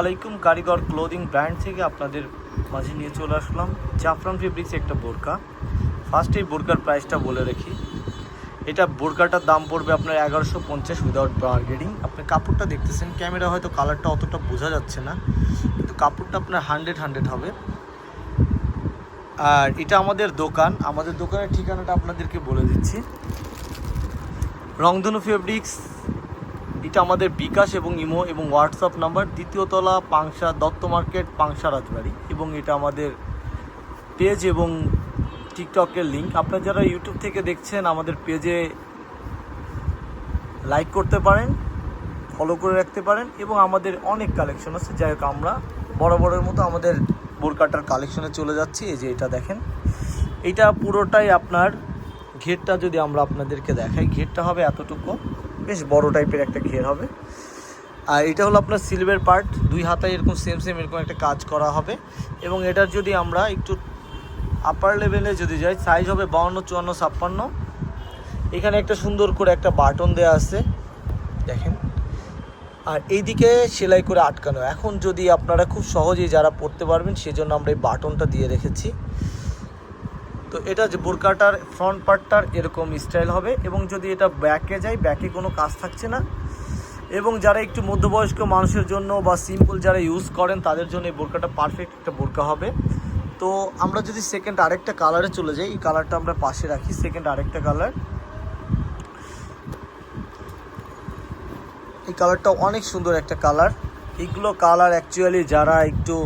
আলাইকুম, কারিগর clothing brand থেকে আপনাদের মাঝে নিয়ে চলে আসলাম। জাফরান ফেব্রিক্স একটা বোরকা। ফার্স্ট এই বোরকার প্রাইসটা বলে রাখি। এটা বোরকাটার দাম পড়বে আপনার এগারোশো পঞ্চাশ উইদাউট বার্গেনিং আপনি কাপড়টা দেখতেছেন ক্যামেরা হয়তো কালারটা অতটা বোঝা যাচ্ছে না, কিন্তু কাপড়টা আপনার হান্ড্রেড হান্ড্রেড হবে। আর এটা আমাদের দোকান। আমাদের দোকানের ঠিকানাটা আপনাদেরকে বলে দিচ্ছি। রংধনু ফেব্রিক্স এটা আমাদের বিকাশ এবং ইমো এবং হোয়াটসঅ্যাপ নাম্বার। দ্বিতীয় তলা, পাংশা, দত্ত মার্কেট, পাংশা রাজবাড়ি এবং এটা আমাদের পেজ এবং টিকটকের লিঙ্ক আপনারা যারা ইউটিউব থেকে দেখছেন, আমাদের পেজে লাইক করতে পারেন ফলো করে রাখতে পারেন এবং আমাদের অনেক কালেকশন আছে। যাই হোক, আমরা বরাবরের মতো আমাদের বোরকাটার কালেকশনে চলে যাচ্ছি। এই যে এটা দেখেন। এটা পুরোটাই আপনার ঘেরটা যদি আমরা আপনাদেরকে দেখাই, ঘেরটা হবে এতটুকু। বেশ বড় টাইপের একটা ঘের হবে। আর এটা হলো আপনার সিলভার পার্ট দুই হাতায় এরকম সেম সেম এরকম একটা কাজ করা হবে। এবং এটার যদি আমরা একটু আপার লেভেলে যদি যাই সাইজ হবে বাউন্ন, চুয়ান্ন, ছাপ্পান্ন। এখানে একটা সুন্দর করে একটা বাটন দেওয়া আছে। দেখেন। আর এইদিকে সেলাই করে আটকানো। এখন যদি আপনারা খুব সহজেই যারা পড়তে পারবেন, সেজন্য আমরা এই বাটনটা দিয়ে রেখেছি। তো এটা যে বোরকাটার ফ্রন্ট পার্টটার এরকম স্টাইল হবে এবং যদি এটা ব্যাকে যায় ব্যাকে কোনো কাজ থাকছে না। এবং যারা একটু মধ্যবয়স্ক মানুষের জন্য বা সিম্পল যারা ইউজ করেন, তাদের জন্য এই বোরকাটা পারফেক্ট একটা বোরকা হবে। তো আমরা যদি সেকেন্ড আরেকটা কালারে চলে যাই, এই কালারটা আমরা পাশে রাখি সেকেন্ড আরেকটা কালার এই কালারটা অনেক সুন্দর একটা কালার এইগুলো কালার অ্যাকচুয়ালি যারা একটু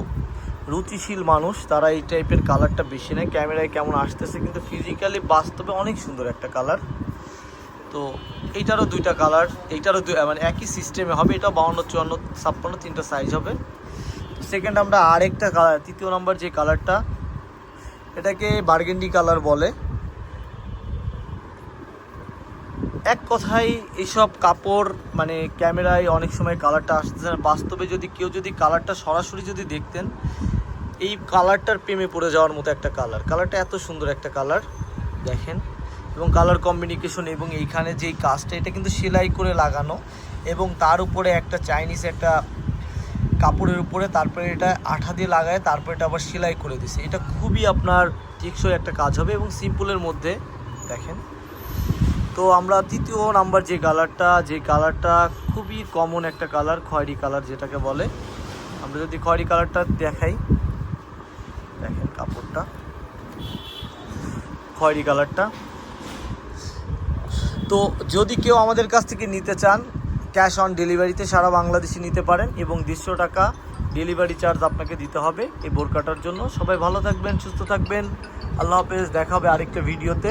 রুচিশীল মানুষ, তারা এই টাইপের কালারটা বেশি নেয়। ক্যামেরায় কেমন আসতেছে, কিন্তু ফিজিক্যালি বাস্তবে অনেক সুন্দর একটা কালার তো এইটারও দুইটা কালার এইটারও দুই মানে একই সিস্টেমে হবে এটা বাউন্ন, চুয়ান্ন, ছাপ্পান্ন, তিনটা সাইজ হবে। সেকেন্ড আমরা আরেকটা কালার তৃতীয় নাম্বার যে কালারটা এটাকে বার্গেন্ডি কালার বলে। এক কথায় এইসব কাপড় মানে ক্যামেরায় অনেক সময় কালারটা আসতেছে না। বাস্তবে যদি কেউ যদি কালারটা সরাসরি যদি দেখতেন, এই কালারটার প্রেমে পড়ে যাওয়ার মতো একটা কালার কালারটা এত সুন্দর একটা কালার দেখেন। এবং কালার কম্বিনিকেশন এবং এইখানে যেই কাজটা, এটা কিন্তু সেলাই করে লাগানো এবং তার উপরে একটা চাইনিজ একটা কাপড়ের উপরে তারপরে এটা আঠা দিয়ে লাগায়, তারপরে এটা আবার সেলাই করে দিছে। এটা খুবই আপনার টেকসই একটা কাজ হবে এবং সিম্পলের মধ্যে, দেখেন। তো আমরা তৃতীয় নাম্বার যে কালারটা যে কালারটা খুবই কমন একটা কালার খয়েরি কালার যেটাকে বলে। আমরা যদি খয়েরি কালারটা দেখাই, দেখেন কাপড়টা। খয়েরি কালারটা তো যদি কেউ আমাদের কাছ থেকে নিতে চান ক্যাশ অন ডেলিভারিতে সারা বাংলাদেশে নিতে পারেন এবং দেড়শো টাকা ডেলিভারি চার্জ আপনাকে দিতে হবে এই বোরকাটার জন্য। সবাই ভালো থাকবেন, সুস্থ থাকবেন। আল্লাহ হাফেজ, দেখা হবে আরেকটা ভিডিওতে